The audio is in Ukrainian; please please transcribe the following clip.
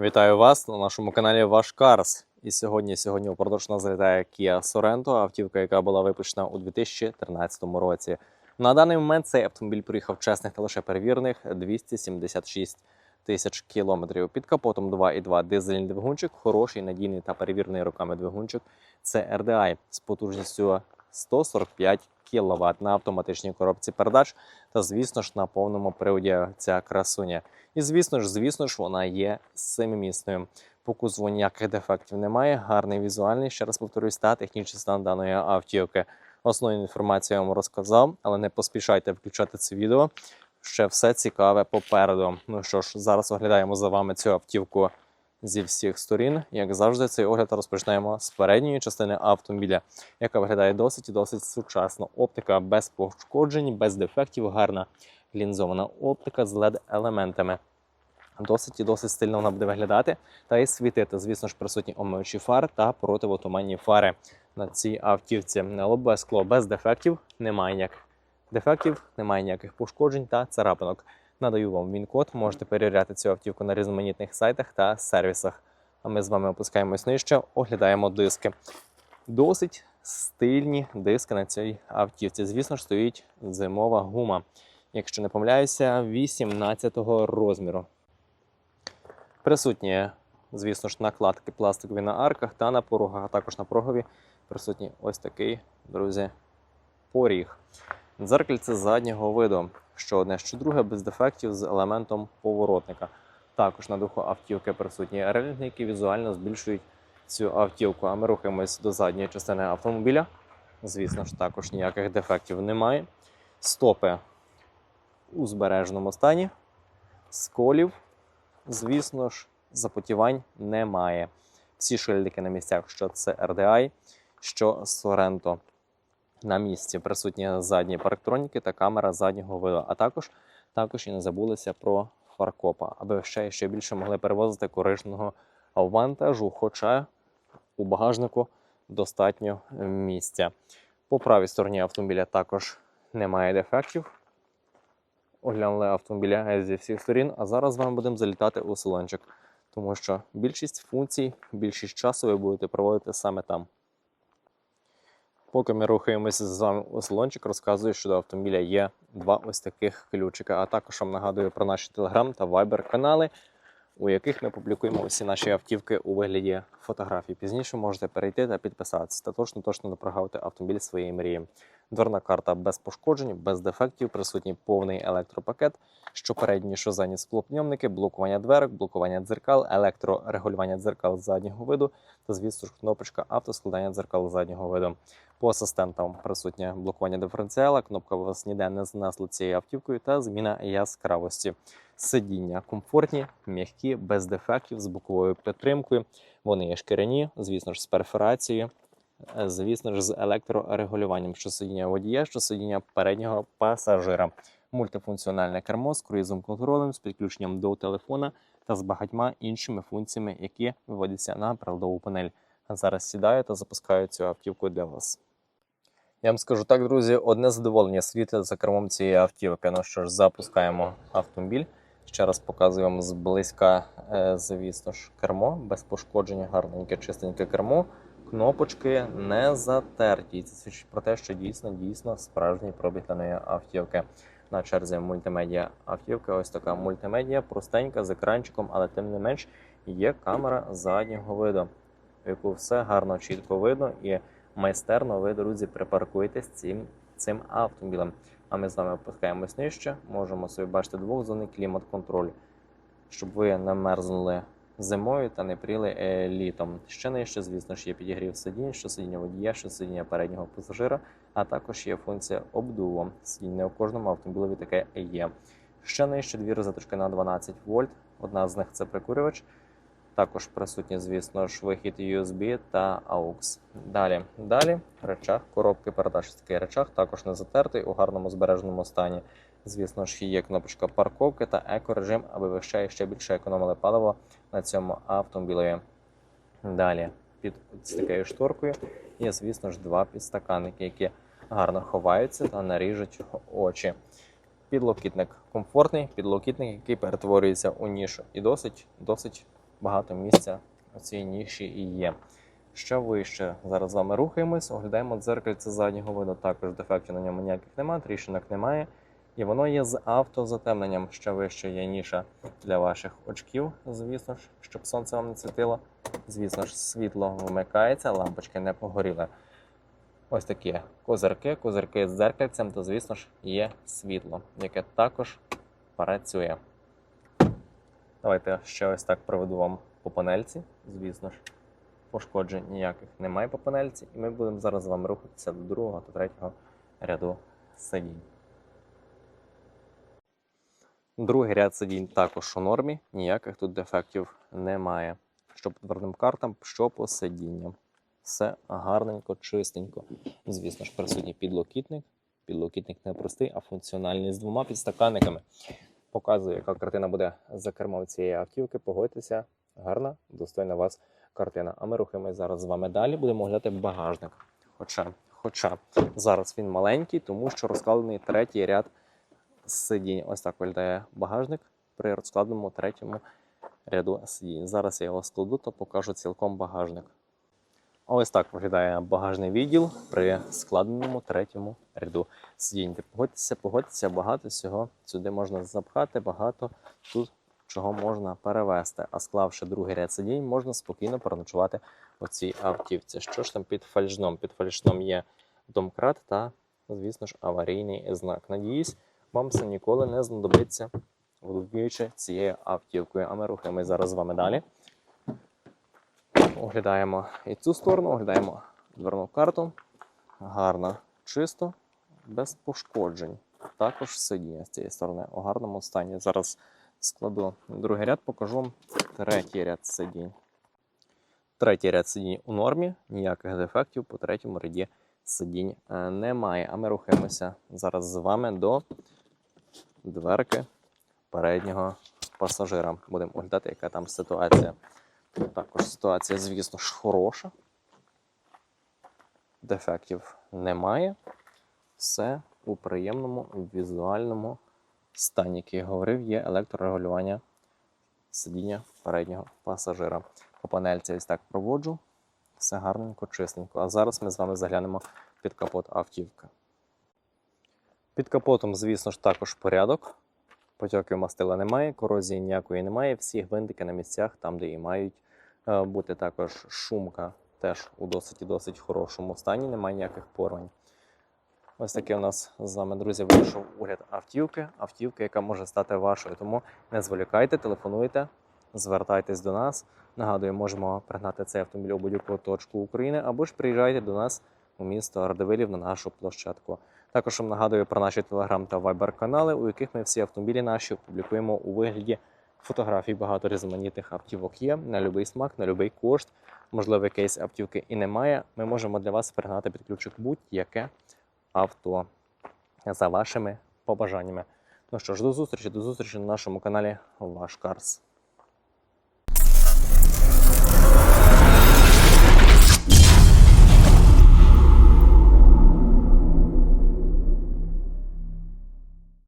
Вітаю вас на нашому каналі Ваш Карс. І сьогодні сьогодні упродовж нас залітає Kia Sorento, автівка, яка була випущена у 2013 році. На даний момент цей автомобіль проїхав чесних та лише перевірених 276 тисяч кілометрів. Під капотом 2,2 дизельний двигунчик, хороший, надійний та перевірений роками двигунчик. Це RDI з потужністю 145 кВт на автоматичній коробці передач та, звісно ж, на повному приводі ця красуня. І звісно ж, звісно ж, вона є семимісною. По кузову ніяких дефектів немає. Гарний візуальний, ще раз повторюсь, та технічний стан даної автівки. Основну інформацію я вам розказав, але не поспішайте включати це відео. Ще все цікаве попереду. Ну що ж, зараз оглядаємо за вами цю автівку зі всіх сторін. Як завжди, цей огляд розпочнемо з передньої частини автомобіля, яка виглядає досить і досить сучасно. Оптика без пошкоджень, без дефектів, гарна лінзована оптика з LED-елементами. Досить і досить стильно вона буде виглядати та і світити. Звісно ж, присутні омивачі фар та противотуманні фари на цій автівці. Лобове скло без дефектів, немає ніяких дефектів, немає ніяких пошкоджень та царапинок. Надаю вам він-код, можете перевіряти цю автівку на різноманітних сайтах та сервісах. А ми з вами опускаємось нижче, оглядаємо диски. Досить стильні диски на цій автівці. Звісно ж, стоїть зимова гума. Якщо не помиляюся, 18-го розміру. Присутні, звісно ж, накладки пластикові на арках та на порогах, а також на порогові присутній ось такий, друзі, поріг. Дзеркальце заднього виду, що одне, що друге, без дефектів з елементом поворотника. Також на духу автівки присутні релінги, які візуально збільшують цю автівку. А ми рухаємось до задньої частини автомобіля. Звісно ж, також ніяких дефектів немає. Стопи у збереженому стані, сколів, звісно ж, запотівань немає. Всі шильдики на місцях, що це RDI, що Sorento. На місці присутні задні парктроніки та камера заднього виду. А також, також і не забулися про фаркопа, аби ще, ще більше могли перевозити коричного вантажу, хоча у багажнику достатньо місця. По правій стороні автомобіля також немає дефектів. Оглянули автомобіля зі всіх сторін, а зараз з вами будемо залітати у салончик, тому що більшість функцій, більшість часу ви будете проводити саме там. Поки ми рухаємося з вами у салончик, розказую, що до автомобіля є два ось таких ключика. А також вам нагадую про наші Telegram та Viber канали, у яких ми публікуємо усі наші автівки у вигляді фотографій. Пізніше можете перейти та підписатися та точно точно не прогавити автомобіль своєї мрії. Дверна карта без пошкоджень, без дефектів, присутній повний електропакет, що передні, що задні склопньомники, блокування дверок, блокування дзеркал, електрорегулювання дзеркал заднього виду та, звісно кнопочка автоскладання дзеркал заднього виду. По асистентам присутнє блокування диференціала, кнопка вас ніде не знесли цією автівкою та зміна яскравості. Сидіння комфортні, м'які, без дефектів, з боковою підтримкою. Вони є шкіряні, звісно ж, з перфорацією, звісно ж, з електрорегулюванням, що сидіння водія, що сидіння переднього пасажира. Мультифункціональне кермо з круїзом контролем, з підключенням до телефона та з багатьма іншими функціями, які виводяться на приладову панель. Зараз сідаю та запускаю цю автівку для вас. Я вам скажу так, друзі, одне задоволення світла за кермом цієї автівки. Ну що ж, запускаємо автомобіль. Ще раз показую вам зблизька, е, звісно ж, кермо, без пошкодження, гарненьке, чистеньке кермо. Кнопочки не затерті. Це свідчить про те, що дійсно дійсно справжній пробіг даної автівки. На черзі мультимедіа автівка. Ось така мультимедіа, простенька з екранчиком, але тим не менш є камера заднього виду, яку все гарно, чітко видно і майстерно ви, друзі, припаркуєтесь цим, цим автомобілем. А ми з вами опускаємось нижче, можемо собі бачити двохзонний клімат-контроль, щоб ви не мерзнули зимою та не пріли е, літом. Ще нижче, звісно ж, є підігрів сидінь, що сидіння водія, що сидіння переднього пасажира, а також є функція обдуву. Сидіння у кожному автомобілеві таке є. Ще нижче дві розеточки на 12 вольт. Одна з них це прикурювач. Також присутні, звісно ж, вихід USB та AUX. Далі, далі речах коробки передач. Такий речах також не затертий у гарному збереженому стані. Звісно ж, є кнопочка парковки та екорежим, аби ви ще ще більше економили паливо на цьому автомобілі. Далі, під ось такою шторкою є, звісно ж, два підстаканники, які гарно ховаються та наріжуть очі. Підлокітник комфортний, підлокітник, який перетворюється у нішу і досить, досить багато місця у цій ніші і є. Що вище зараз з вами рухаємось, оглядаємо дзеркальце заднього виду. Також дефектів на ньому ніяких немає, тріщинок немає. І воно є з автозатемненням. Що вище є ніша для ваших очків, звісно ж, щоб сонце вам не світило. Звісно ж, світло вмикається, лампочки не погоріли. Ось такі козирки, козирки з дзеркальцем, то, звісно ж, є світло, яке також працює. Давайте ще ось так проведу вам по панельці. Звісно ж, пошкоджень ніяких немає по панельці. І ми будемо зараз з вами рухатися до другого та третього ряду сидінь. Другий ряд сидінь також у нормі, ніяких тут дефектів немає. Що по твердим картам, що по сидінням. Все гарненько, чистенько. Звісно ж, присутній підлокітник. Підлокітник не простий, а функціональний з двома підстаканниками. Показую, яка картина буде за кермом цієї автівки. Погодьтеся, гарна, достойна вас картина. А ми рухаємось зараз з вами далі. Будемо оглядати багажник. Хоча, хоча зараз він маленький, тому що розкладений третій ряд сидінь. Ось так виглядає багажник при розкладеному третьому ряду сидінь. Зараз я його складу та покажу цілком багажник. Ось так виглядає багажний відділ при складеному третьому ряду сидінь. Погодьтеся, погодьтеся, багато всього сюди можна запхати, багато тут чого можна перевезти. А склавши другий ряд сидінь, можна спокійно переночувати у цій автівці. Що ж там під фальшном? Під фальшном є домкрат та, звісно ж, аварійний знак. Надіюсь, вам це ніколи не знадобиться, володіючи цією автівкою. А ми рухаємось зараз з вами далі. Оглядаємо і цю сторону, оглядаємо дверну карту. Гарно, чисто, без пошкоджень. Також сидіння з цієї сторони у гарному стані. Зараз складу другий ряд, покажу третій ряд сидінь. Третій ряд сидінь у нормі, ніяких дефектів по третьому ряді сидінь е, немає. А ми рухаємося зараз з вами до дверки переднього пасажира. Будемо оглядати, яка там ситуація. Також ситуація, звісно ж, хороша. Дефектів немає. Все у приємному візуальному стані, який я говорив, є електрорегулювання сидіння переднього пасажира. По панельці ось так проводжу. Все гарненько, чистенько. А зараз ми з вами заглянемо під капот автівки. Під капотом, звісно ж, також порядок. Потьоків мастила немає, корозії ніякої немає. Всі гвинтики на місцях, там, де і мають бути також шумка, теж у досить і досить хорошому стані, немає ніяких порвань. Ось такий у нас з вами, друзі, вийшов огляд автівки. Автівки, яка може стати вашою. Тому не зволікайте, телефонуйте, звертайтесь до нас. Нагадую, можемо пригнати цей автомобіль у будь-яку точку України або ж приїжджайте до нас у місто Радивилів на нашу площадку. Також вам нагадую про наші телеграм та вайбер канали, у яких ми всі автомобілі наші публікуємо у вигляді фотографій. Багато різноманітних автівок є на будь-який смак, на будь-який кошт. Можливо, якийсь автівки і немає. Ми можемо для вас пригнати під ключик будь-яке авто за вашими побажаннями. Ну що ж, до зустрічі, до зустрічі на нашому каналі Ваш Карс.